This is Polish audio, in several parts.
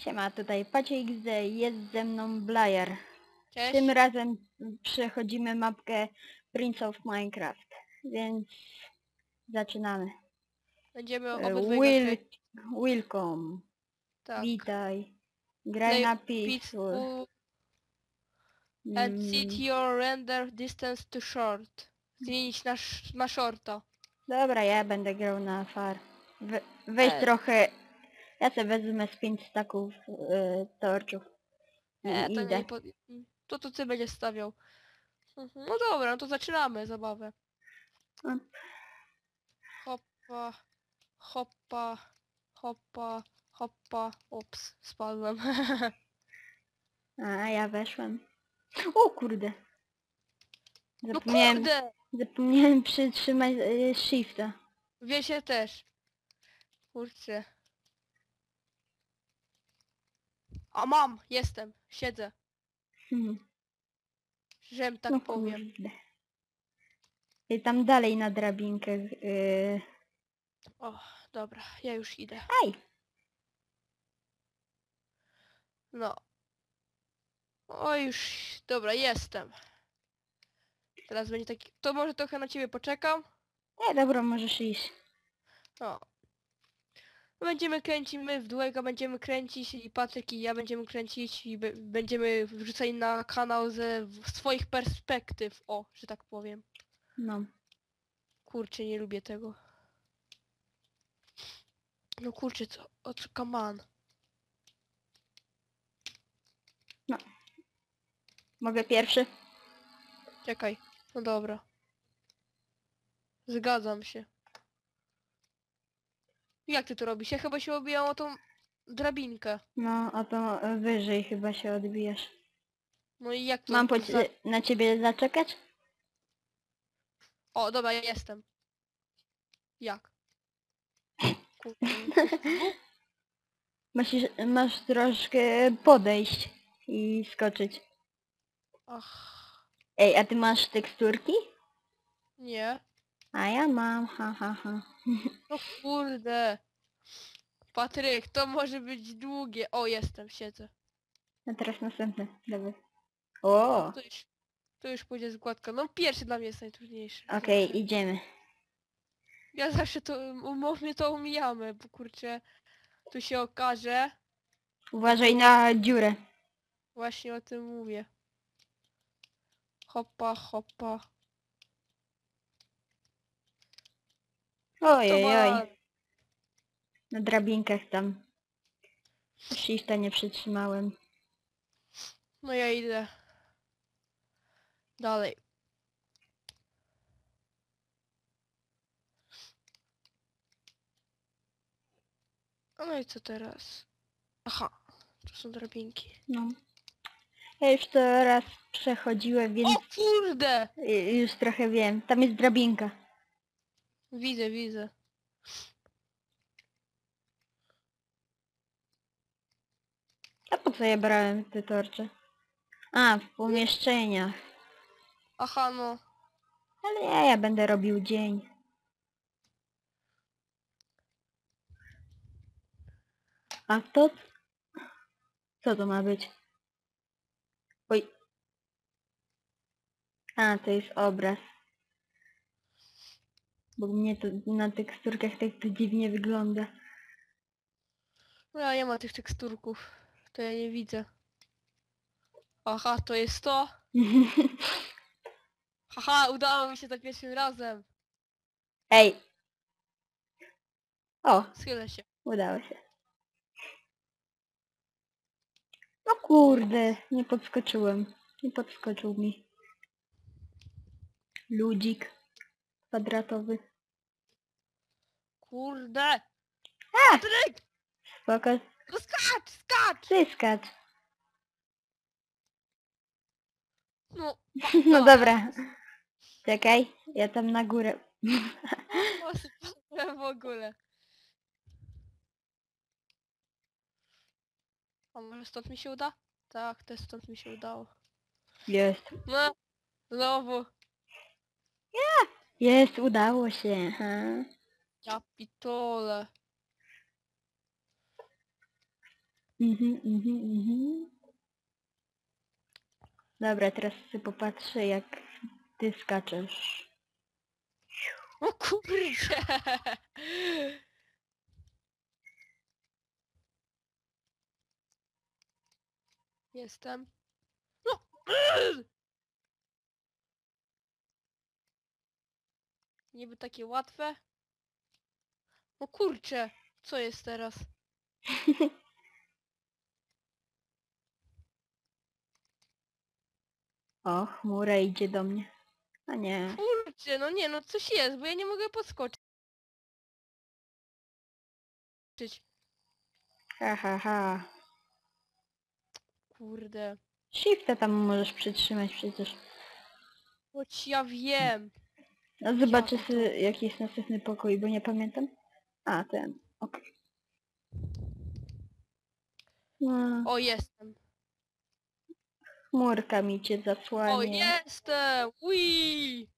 Siema, tutaj Pacie XD, jest ze mną Blajer. Cześć. Tym razem przechodzimy mapkę Prince of Minecraft, więc zaczynamy. Będziemy E, obydwaj Will, grać. welcome, Tak. witaj. Graj Play na peaceful. Peaceful and Mm, set your render distance to short. Zmienić na, sz- na shorta. Dobra, ja będę grał na far. We, weź E. trochę... Ja sobie wezmę z 5 staków y, torczów. I E, to, idę. nie pod... to to ty będziesz stawiał. Mhm. No dobra, no to zaczynamy zabawę. Mm. Hoppa, hoppa, hoppa, hoppa. Ups, spadłem. A, ja weszłem. O kurde. No Zapomniałem, kurde! zapomniałem przytrzymać y, shifta. Wie się też. Kurczę. A mam, jestem, siedzę. Hmm. Żem tak no powiem. kurde. I tam dalej na drabinkę. Yy... O, dobra, ja już idę. Aj! No. O, już, dobra, jestem. Teraz będzie taki, to może trochę na ciebie poczekam. Nie, dobra, możesz iść. O. Będziemy kręcić, my w duego będziemy kręcić i Patryk i ja będziemy kręcić i będziemy wrzucali na kanał ze w- swoich perspektyw, o, że tak powiem. No. Kurczę, nie lubię tego. No kurczę, co? O co, come on. Mogę pierwszy? Czekaj. No dobra. Zgadzam się. Jak ty to robisz? Ja chyba się obijam o tą drabinkę. No, a to wyżej chyba się odbijasz. No i jak to... Mam po za- na ciebie zaczekać? O, dobra, ja jestem. Jak? Kurczę. Musisz, masz troszkę podejść i skoczyć. Ach, Ej, a ty masz teksturki? nie. A ja mam, ha ha ha. No kurde. Patryk, to może być długie. O, jestem, siedzę. A teraz następny. Dobra. O! To już, to już pójdzie z gładko. No pierwszy dla mnie jest najtrudniejszy. Okej, idziemy. Ja zawsze to, umownie to omijamy, bo kurczę, tu się okaże. Uważaj na dziurę. Właśnie o tym mówię. Hoppa, hoppa. Ojej, oj. Na drabinkach tam. Shifta nie przytrzymałem. No ja idę. Dalej. No i co teraz? Aha, to są drabinki. No. Ja już to raz przechodziłem, więc O kurde! y- już trochę wiem. Tam jest drabinka. Widzę, widzę. A po co ja brałem te torcze? A, w pomieszczeniach. Aha, no. Ale ja, ja będę robił dzień. A to? Co to ma być? Oj. A, to jest obraz. Bo mnie to na teksturkach tak to dziwnie wygląda. No ja nie ma tych teksturków. To ja nie widzę. Aha, to jest to. Haha, udało mi się za pierwszym razem. Ej! O, Schylę się. udało się. No kurde, nie podskoczyłem. Nie podskoczył mi. Ludzik kwadratowy. Kurde! A! Patryk! Spoko. No skacz, skacz! Zyskać. No, No dobra. Czekaj, ja tam na górę. o, spadłem w ogóle. A może stąd mi się uda? Tak, też stąd mi się udało. Jest. No, znowu. Jest, udało się. Ja pitole. Mhm, mhm, mhm. Dobra, teraz sobie popatrzę jak ty skaczesz. O kurczę! Jestem. No! Niby takie łatwe. No kurczę! Co jest teraz? O, chmura idzie do mnie. A nie. Kurczę, no nie, no coś jest, bo ja nie mogę podskoczyć. Ha, ha, ha. Kurde. Shifta tam możesz przytrzymać przecież. Choć ja wiem. No zobaczę sobie jaki jest następny pokój, bo nie pamiętam. A, ten. Okej. No, O, jestem. chmurka mi cię O, zasłania. jestem! Ui!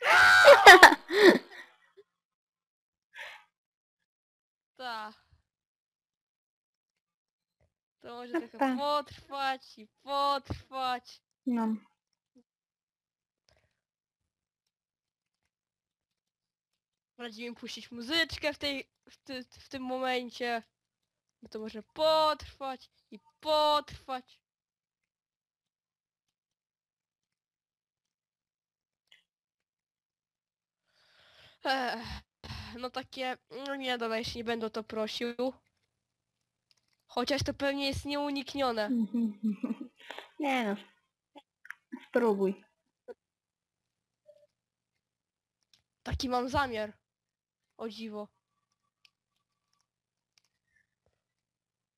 Ta. To może No trochę potrwać i potrwać. No. Radzimy puścić muzyczkę w tej, w, ty, w tym momencie. Bo to może potrwać i potrwać. Ech, no takie, no nie dobra, jeśli nie będę o to prosił. Chociaż to pewnie jest nieuniknione. Nie no. Spróbuj. Taki mam zamiar. O dziwo.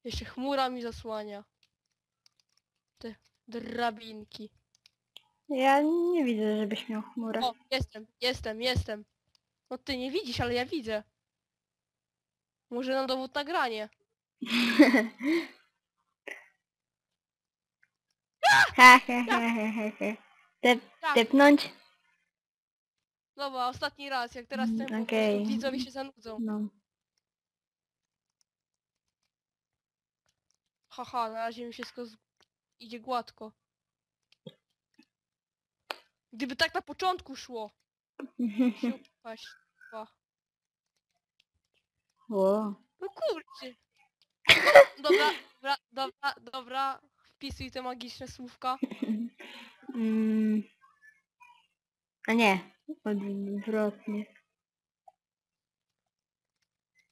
Jeszcze chmura mi zasłania. Te drabinki. Ja nie widzę, żebyś miał chmurę. O, jestem, jestem, jestem. No ty nie widzisz, ale ja widzę. Może na dowód nagranie. ha, ha, ha, ha, ha, ha. Tep, Tak, tepnąć? dobra, ostatni raz, jak teraz Mm, ten okej. prostu widzowie się zanudzą. No. Haha, na razie mi wszystko z... idzie gładko. Gdyby tak na początku szło. upaść. Dwa. Ło. No kurczę. Dobra, dobra, dobra, dobra. Wpisuj te magiczne słówka. Mm. A nie, odwrotnie.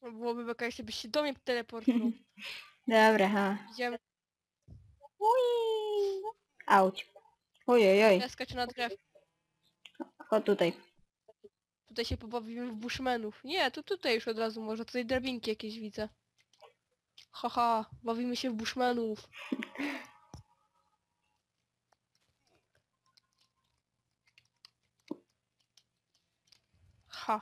No Byłoby beka, jeśli byś się do mnie teleportował. Dobra, ha. Idziemy, Auć. Ojojoj, ja skaczę na drzew. o tutaj. Tutaj się pobawimy w bushmenów. Nie, to tutaj już od razu może. Tutaj drabinki jakieś widzę. Haha, bawimy się w bushmenów. Ha.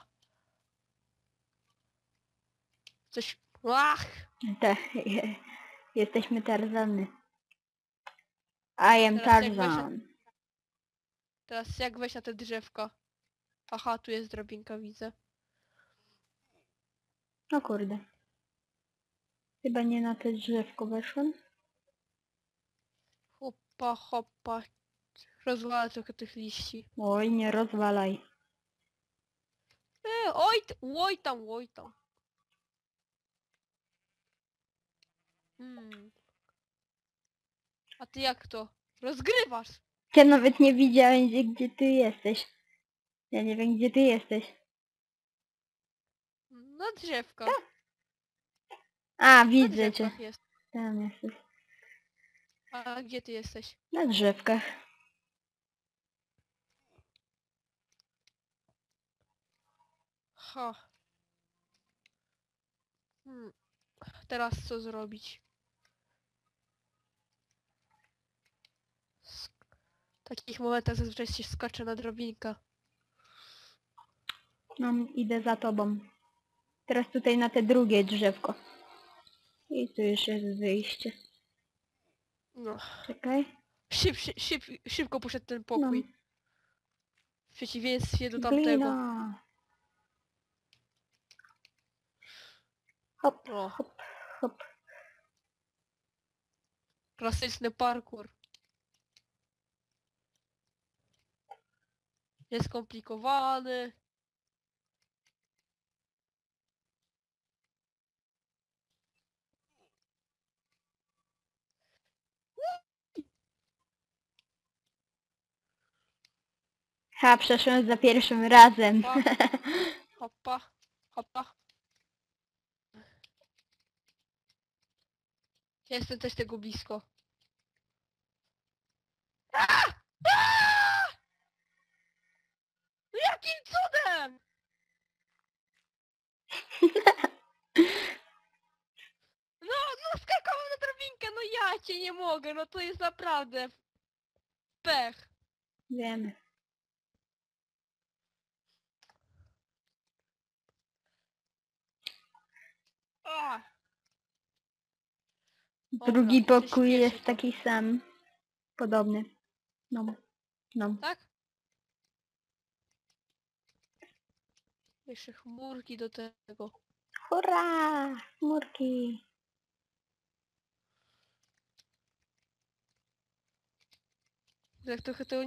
Coś... Ach! Tak, jesteśmy Tarzany. I am Teraz jak Tarzan. Teraz jak wejść na te drzewka? Aha, tu jest drabinka, widzę. No kurde. Chyba nie na te drzewko weszłem. Hopa, hopa. Rozwalę trochę tych liści. Oj, nie rozwalaj. E, oj, t- oj tam, oj tam. Hmm. A ty jak to? Rozgrywasz! Ja nawet nie widziałem, gdzie, gdzie ty jesteś. Ja nie wiem, gdzie ty jesteś. Na drzewka. A, Na widzę cię. drzewkach jest. Tam jesteś. A gdzie ty jesteś? Na drzewkach. Ha. Hmm. Teraz co zrobić? W takich momentach zazwyczaj się skacze na drabinkę. No, idę za tobą. Teraz tutaj na te drugie drzewko. I tu już jest wyjście. No. Czekaj. Szyb, szyb, szyb, szybko poszedł ten No. pokój. przeciwieństwie do tamtego. Glina. Hop, O, hop, hop. klasyczny parkour. Nieskomplikowany. Ha, przeszłem za pierwszym razem. Hopa, hopa, hopa. Jestem też tego blisko. A! A! No Jakim cudem? No, no skakałem na drabinkę, no ja cię nie mogę, no to jest naprawdę pech. Wiemy. A! Dobra, Drugi się pokój jest taki sam. Podobny. No. No. Tak? Jeszcze chmurki do tego. Hurra! Chmurki. Jak trochę tego